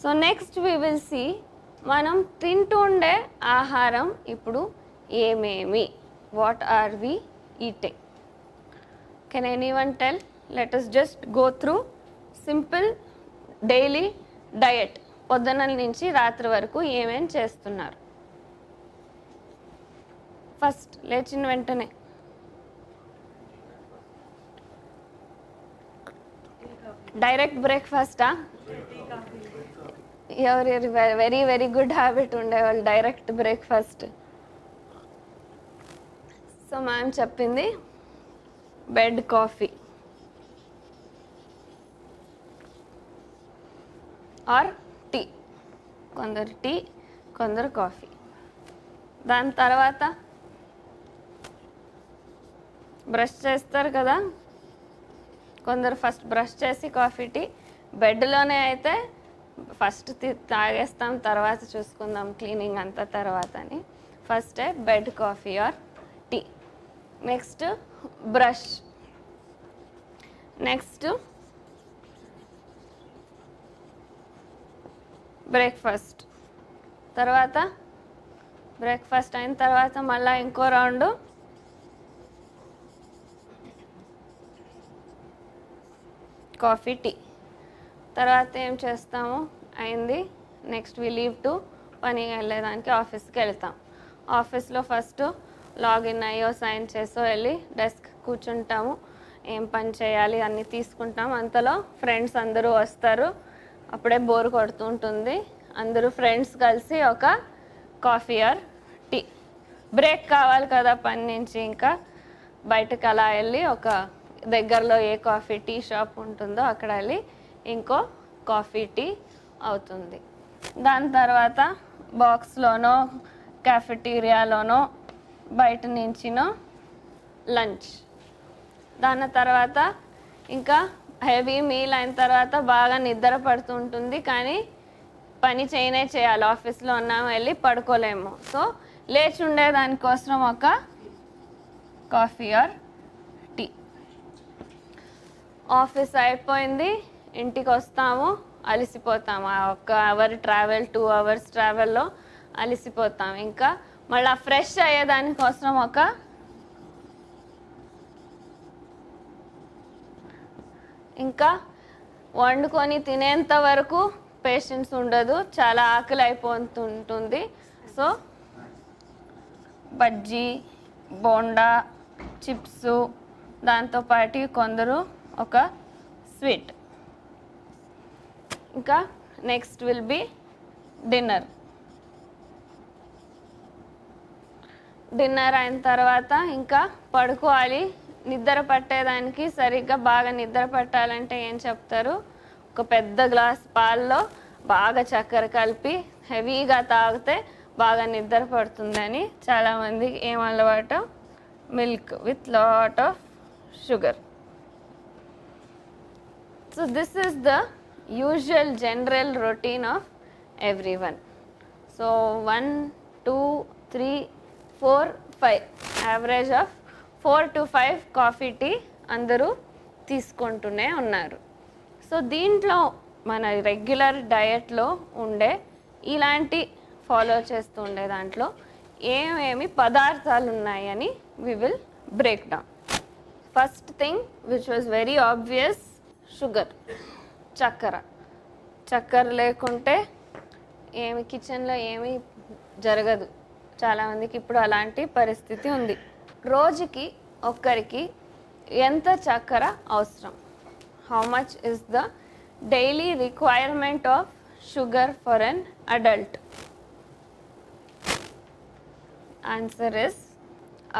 So next we will see మనం తింటుండే ఆహారం ఇప్పుడు ఏమేమి? What are we eating can anyone tell let us just go through simple daily diet పొద్దున నుంచి రాత్రి వరకు ఏమేం చేస్తున్నారు? ఫస్ట్ లేచిన వెంటనే. డైరెక్ట్ బ్రేక్ఫాస్టా ఎవరి వెరీ వెరీ గుడ్ హ్యాబిట్ ఉండేవాళ్ళు డైరెక్ట్ బ్రేక్ఫాస్ట్. సో మ్యామ్ చెప్పింది బెడ్ కాఫీ. Or tea. కొందరు టీ కొందరు కాఫీ. దాని తర్వాత బ్రష్ చేస్తారు కదా. కొందరు ఫస్ట్ బ్రష్ చేసి కాఫీ టీ. బెడ్లోనే అయితే ఫస్ట్ తాగేస్తాం తర్వాత చూసుకుందాం క్లీనింగ్ అంతా తర్వాత అని first bed coffee or tea. Next brush. Next breakfast. తర్వాత బ్రేక్ఫాస్ట్ అయిన తర్వాత మళ్ళీ ఇంకో రౌండ్ కాఫీ టీ. తర్వాత ఏం చేస్తాము? అయింది. నెక్స్ట్ వి లీవ్ టు పని వెళ్ళేదానికి ఆఫీస్కి వెళ్తాం. ఆఫీస్లో ఫస్ట్ లాగిన్ అయ్యో సైన్ చేసో వెళ్ళి డెస్క్ కూర్చుంటాము. ఏం పని చేయాలి అన్నీ తీసుకుంటాం. అంతలో ఫ్రెండ్స్ అందరూ వస్తారు. అప్పుడే బోర్ కొడుతుంటుంది అందరూ ఫ్రెండ్స్ కలిసి ఒక కాఫీ ఆర్ టీ బ్రేక్ కావాలి కదా పని నుంచి ఇంకా. బయటకు అలా వెళ్ళి ఒక దగ్గరలో ఏ కాఫీ టీ షాప్ ఉంటుందో అక్కడ వెళ్ళి ఇంకో కాఫీ టీ అవుతుంది. దాని తర్వాత బాక్స్లోనో క్యాఫెటీరియాలోనో బయట నుంచినో లంచ్. దాని తర్వాత ఇంకా హెవీ మీల్ అయిన తర్వాత బాగా నిద్ర పడుతుంటుంది కానీ పని చేయనే చేయాలి. ఆఫీస్లో ఉన్నాము వెళ్ళి పడుకోలేము. సో లేచి ఉండే దానికోసం ఒక కాఫీ ఆర్ టీ. ఆఫీస్ అయిపోయింది. ఇంటికి వస్తాము అలసిపోతాము. ఆ ఒక్క అవర్ ట్రావెల్ టూ అవర్స్ ట్రావెల్లో అలసిపోతాం. ఇంకా మళ్ళీ ఫ్రెష్ అయ్యేదానికోసం ఒక ఇంకా వండుకొని తినేంత వరకు పేషెన్స్ ఉండదు. చాలా ఆకలి అయిపోతుంటుంది సో బజ్జీ బోండా చిప్స్ దాంతోపాటు కొందరు ఒక స్వీట్. ఇంకా next will be dinner dinner అయిన తర్వాత ఇంకా పడుకోవాలి. నిద్ర పట్టేదానికి సరిగ్గా బాగా నిద్ర పట్టాలంటే ఏం చెప్తారు? ఒక పెద్ద గ్లాస్ పాల్లో బాగా చక్కెర కలిపి హెవీగా తాగితే బాగా నిద్ర పడుతుందని చాలామంది ఏం అలవాటు? Milk with lot of sugar so this is the usual general routine of everyone so one two three four five average of four to five coffee tea అందరూ తీసుకుంటూనే ఉన్నారు. సో దీంట్లో మన రెగ్యులర్ డయట్లో ఉండే ఇలాంటి ఫాలో చేస్తూ ఉండే దాంట్లో ఏమేమి పదార్థాలు ఉన్నాయని we will break down first thing which was very obvious sugar చక్కెర. చక్కెర లేకుంటే ఏమి కిచెన్లో ఏమీ జరగదు. చాలామందికి ఇప్పుడు అలాంటి పరిస్థితి ఉంది. రోజుకి ఒక్కరికి ఎంత చక్కెర అవసరం? How much is the daily requirement of sugar for an adult answer is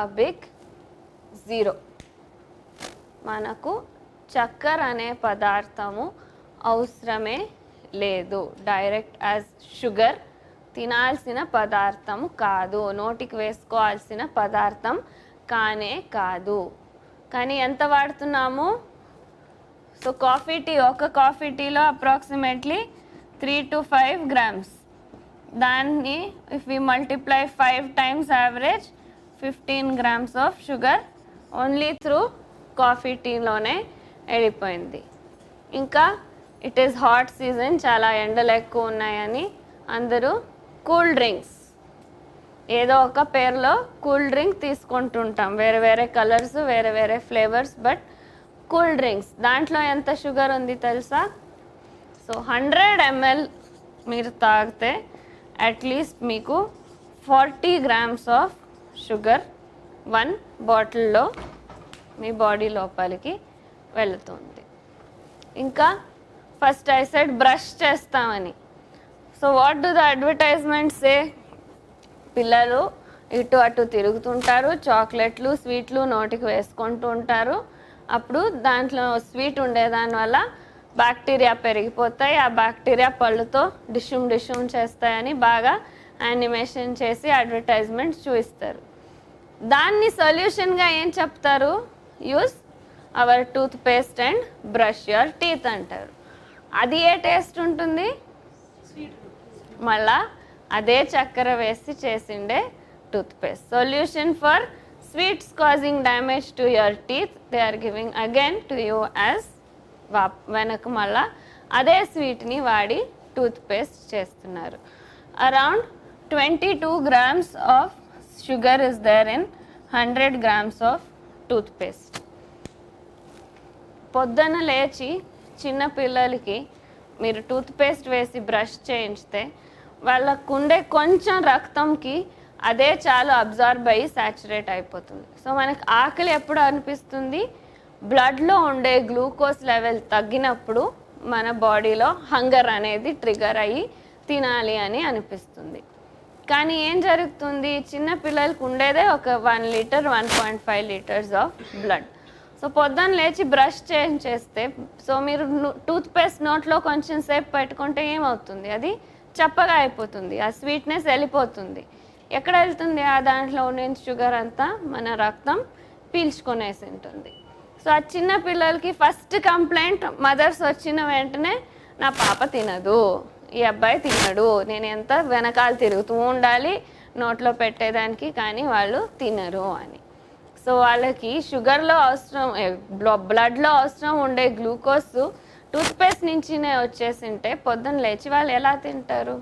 a big zero మనకు చక్కెర అనే పదార్థము అవసరమే లేదు. డైరెక్ట్ యాజ్ షుగర్ తినాల్సిన పదార్థం కాదు. నోటికి వేసుకోవాల్సిన పదార్థం కానే కాదు. కానీ ఎంత వాడుతున్నాము? సో కాఫీ టీ ఒక కాఫీ టీలో approximately three to five grams దాన్ని if we multiply five times average fifteen grams of sugar only through coffee టీలోనే వెళ్ళిపోయింది. ఇంకా ఇట్ ఈస్ హాట్ సీజన్ చాలా ఎండలు ఎక్కువ ఉన్నాయని అందరూ కూల్ డ్రింక్స్. ఏదో ఒక పేరులో కూల్ డ్రింక్ తీసుకుంటుంటాం. వేరే వేరే కలర్స్ వేరే వేరే ఫ్లేవర్స్ బట్ కూల్ డ్రింక్స్. దాంట్లో ఎంత షుగర్ ఉంది తెలుసా? సో హండ్రెడ్ ఎంఎల్ మీరు తాగితే అట్లీస్ట్ మీకు forty grams of sugar one బాటిల్లో మీ బాడీ లోపలికి వెళుతుంది. ఇంకా ఫస్ట్ ఐ సెడ్ బ్రష్ చేస్తామని. So what do the advertisement say? పిల్లలు ఇటు అటు తిరుగుతుంటారు చాక్లెట్లు స్వీట్లు నోటికి వేసుకుంటూ ఉంటారు. అప్పుడు దాంట్లో స్వీట్ ఉండేదాని వల్ల బ్యాక్టీరియా పెరిగిపోతాయి. ఆ బ్యాక్టీరియా పళ్ళుతో డిషుమ్ డిషుమ్ చేస్తాయని బాగా యానిమేషన్ చేసి అడ్వర్టైజ్మెంట్ చూపిస్తారు. దాన్ని సొల్యూషన్గా ఏం చెప్తారు? Use our tooth paste and brush your teeth అంటారు. అది ఏ టేస్ట్ ఉంటుంది? మళ్ళా అదే చక్కెర వేసి చేసిండే toothpaste solution for sweets causing damage to your teeth they are giving again to you as వా వెనక మళ్ళా అదే స్వీట్ని వాడి టూత్ పేస్ట్ చేస్తున్నారు. Around twenty two grams of sugar is there in hundred grams of toothpaste పొద్దున లేచి చిన్న పిల్లలకి మీరు టూత్ పేస్ట్ వేసి బ్రష్ చేయించితే వాళ్ళకు ఉండే కొంచెం రక్తంకి అదే చాలు అబ్జార్బ్ అయ్యి సాచురేట్ అయిపోతుంది. సో మనకి ఆకలి ఎప్పుడు అనిపిస్తుంది? బ్లడ్లో ఉండే గ్లూకోజ్ లెవెల్ తగ్గినప్పుడు మన బాడీలో హంగర్ అనేది ట్రిగర్ అయ్యి తినాలి అని అనిపిస్తుంది. కానీ ఏం జరుగుతుంది? చిన్న పిల్లలకు ఉండేదే ఒక one litre one point five litres of blood. So పొద్దున్న లేచి బ్రష్ చేస్తే సో మీరు టూత్ పేస్ట్ నోట్లో కొంచెం సేపు పెట్టుకుంటే ఏమవుతుంది? అది చప్పగా అయిపోతుంది ఆ స్వీట్నెస్ వెళ్ళిపోతుంది. ఎక్కడ వెళ్తుంది? ఆ దాంట్లో ఉండే షుగర్ అంతా మన రక్తం పీల్చుకునేసి ఉంటుంది. సో ఆ చిన్న పిల్లలకి ఫస్ట్ కంప్లైంట్ మదర్స్ వచ్చిన వెంటనే నా పాప తినదు ఈ అబ్బాయి తినడు నేను ఎంత వెనకాల తిరుగుతూ ఉండాలి నోట్లో పెట్టేదానికి కానీ వాళ్ళు తినరు అని. సో వాళ్ళకి షుగర్లో అవసరం బ్లడ్లో అవసరం ఉండే గ్లూకోజ్ టూత్పేస్ట్ నుంచినే వచ్చేసింటే పొద్దున్న లేచి వాళ్ళు ఎలా తింటారు?